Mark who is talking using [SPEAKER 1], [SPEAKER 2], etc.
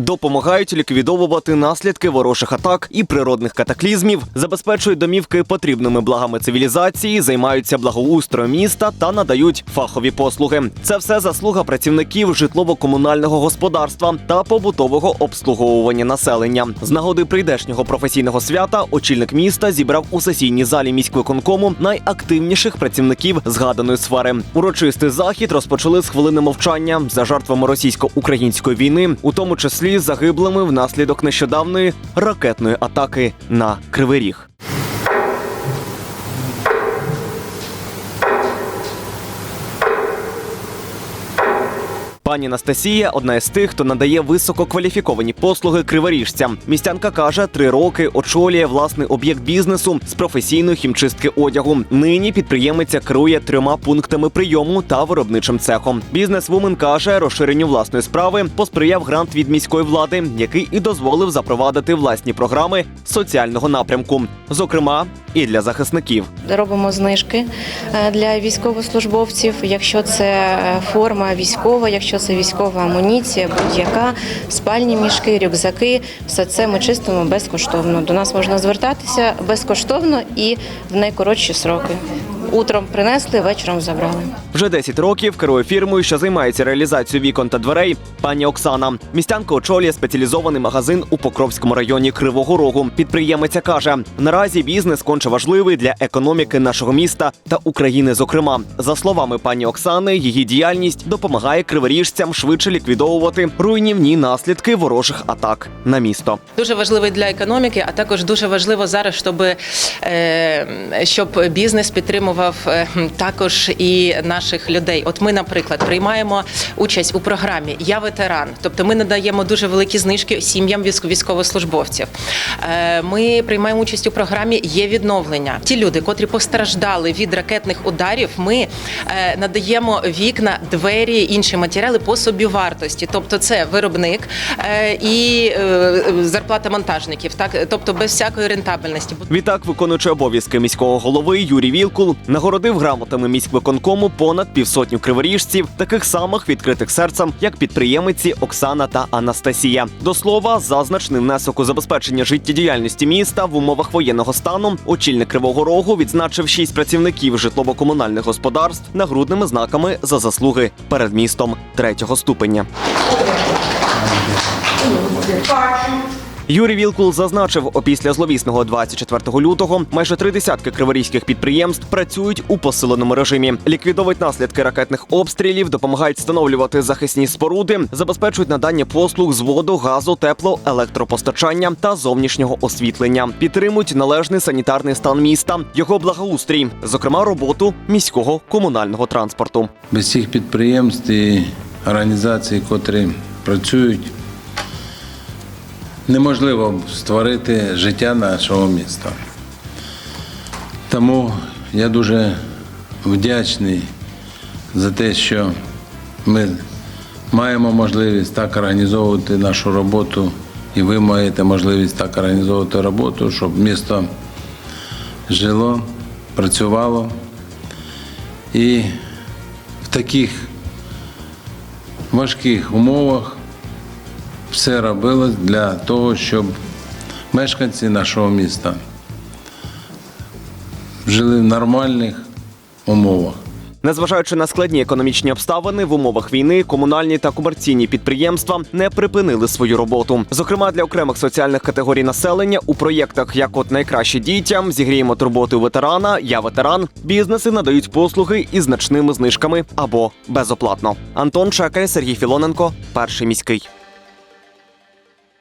[SPEAKER 1] допомагають ліквідовувати наслідки ворожих атак і природних катаклізмів, забезпечують домівки потрібними благами цивілізації, займаються благоустроєм міста та надають фахові послуги. Це все заслуга працівників житлово-комунального господарства та побутового обслуговування населення. З нагоди прийдешнього професійного свята очільник міста зібрав у сесійній залі міськвиконкому найактивніших працівників згаданої сфери. Урочистий захід розпочали з хвилини мовчання за жертвами російсько-української війни, у тому числі загиблими внаслідок нещодавної ракетної атаки на Кривий Ріг. Пані Анастасія одна із тих, хто надає висококваліфіковані послуги криворіжцям. Містянка каже, три роки очолює власний об'єкт бізнесу з професійної хімчистки одягу. Нині підприємиця керує трьома пунктами прийому та виробничим цехом. Бізнесвумен каже, розширенню власної справи посприяв грант від міської влади, який і дозволив запровадити власні програми соціального напрямку, зокрема і для захисників.
[SPEAKER 2] Робимо знижки е, для військовослужбовців, якщо це е, форма військова, якщо це військова амуніція, будь-яка спальні мішки, рюкзаки, все це ми чистимо безкоштовно. До нас можна звертатися безкоштовно і в найкоротші сроки. Утром принесли, вечором забрали.
[SPEAKER 1] Вже 10 років керує фірмою, що займається реалізацією вікон та дверей. Пані Оксана. Містянка очолює спеціалізований магазин у Покровському районі Кривого Рогу. Підприємиця каже: наразі бізнес конче важливий для економіки нашого міста та України. Зокрема, за словами пані Оксани, її діяльність допомагає криворіжцям швидше ліквідовувати руйнівні наслідки ворожих атак на місто.
[SPEAKER 3] Дуже важливий для економіки, а також дуже важливо зараз, щоб, е, щоб бізнес підтримував е, також і наших людей. От ми, наприклад, приймаємо участь у програмі Я ветеран, тобто ми надаємо дуже великі знижки сім'ям військ- військовослужбовців. Е, Ми приймаємо участь у програмі Є відновлення. Ті люди, котрі постраждали від ракетних ударів, ми е, надаємо вікна, двері, інші матеріали по собівартості. Тобто, це виробник і зарплата монтажників, так тобто без всякої рентабельності.
[SPEAKER 1] Відтак, виконуючи обов'язки міського голови Юрій Вілкул нагородив грамотами міськвиконкому понад півсотню криворіжців, таких самих відкритих серцем, як підприємиці Оксана та Анастасія. До слова, за значний внесок у забезпечення життєдіяльності міста в умовах воєнного стану очільник Кривого Рогу відзначив шість працівників житлово-комунальних господарств нагрудними знаками за заслуги перед містом третього ступеня. Юрій Вілкул зазначив, опісля зловісного 24 лютого майже три десятки криворізьких підприємств працюють у посиленому режимі, ліквідовують наслідки ракетних обстрілів, допомагають встановлювати захисні споруди, забезпечують надання послуг з воду, газу, тепло, електропостачання та зовнішнього освітлення, підтримують належний санітарний стан міста, його благоустрій, зокрема роботу міського комунального транспорту.
[SPEAKER 4] Без цих підприємств і організацій, котрі працюють, неможливо створити життя нашого міста. Тому я дуже вдячний за те, що ми маємо можливість так організовувати нашу роботу, і ви маєте можливість так організовувати роботу, щоб місто жило, працювало. І в таких важких умовах все робилось для того, щоб мешканці нашого міста жили в нормальних умовах.
[SPEAKER 1] Незважаючи на складні економічні обставини, в умовах війни комунальні та комерційні підприємства не припинили свою роботу. Зокрема, для окремих соціальних категорій населення у проєктах, як от найкраще дітям, зігріємо турботу ветерана, я ветеран, бізнеси надають послуги із значними знижками або безоплатно. Антон Чекай, Сергій Філоненко, перший міський.